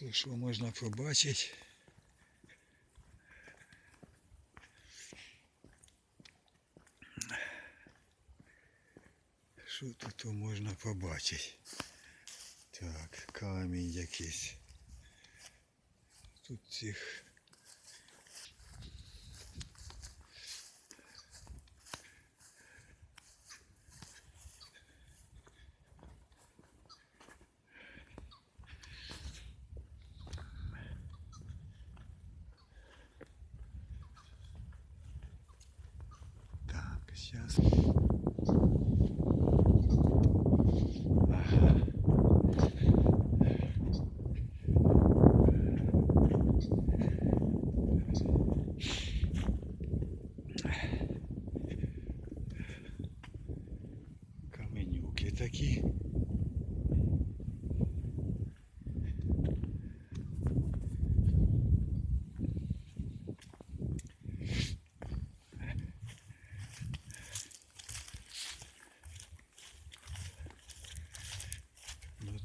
То що можна побачити? Що тут можна побачити? Так, камінь якийсь. Тут цих. сейчас. Ага. Каменюки такі.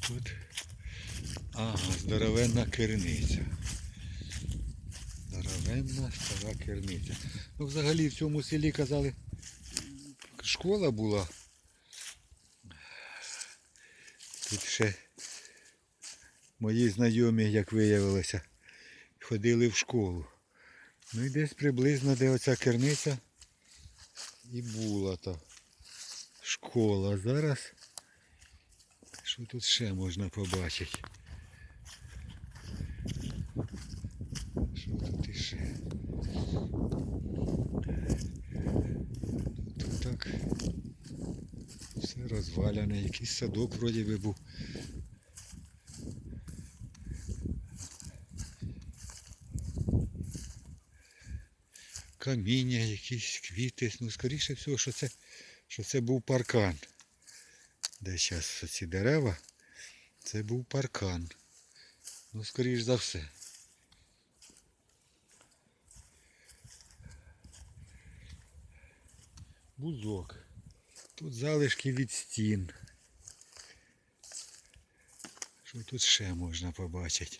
Тут. Ага, здоровенна керниця. Здоровенна стара керниця. Ну взагалі в цьому селі казали, школа була. Тут ще мої знайомі, як виявилося, ходили в школу. Ну і десь приблизно, де оця керниця і була та школа. Зараз що тут ще можна побачити? Що тут іще? Тут так все розваляне, якийсь садок вроді би був. Каміння, якісь квіти. Ну, скоріше всього, що це, що це був паркан. Де зараз ці дерева, це був паркан. Ну, скоріш за все. Бузок. Тут залишки від стін. Що тут ще можна побачити?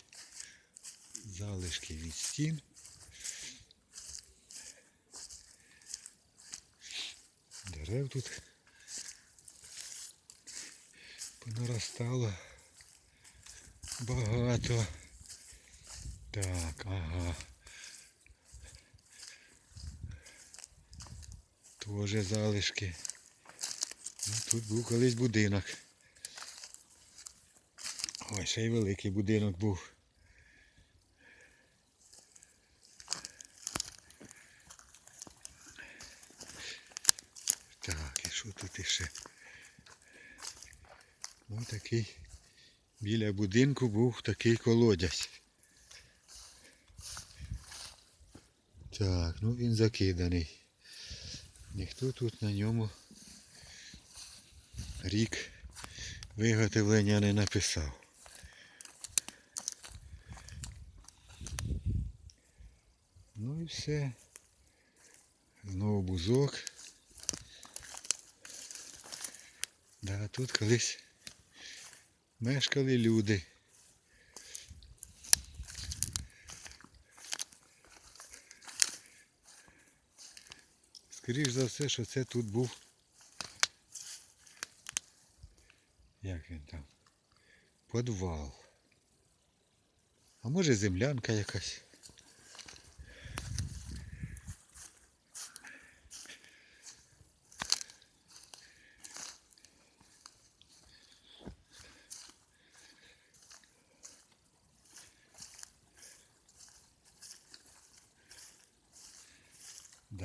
Залишки від стін. Дерев тут понаростало багато. Так, ага. Тоже залишки. Ну, тут був колись будинок. Ой, ще й великий будинок був. Так, і що тут іще? Ось такий біля будинку був такий колодязь. Так, ну він закиданий. Ніхто тут на ньому рік виготовлення не написав. Ну і все. Знову бузок. Да, тут колись мешкали люди. Скоріше за все, що це тут був. Як він там? Подвал. А може землянка якась.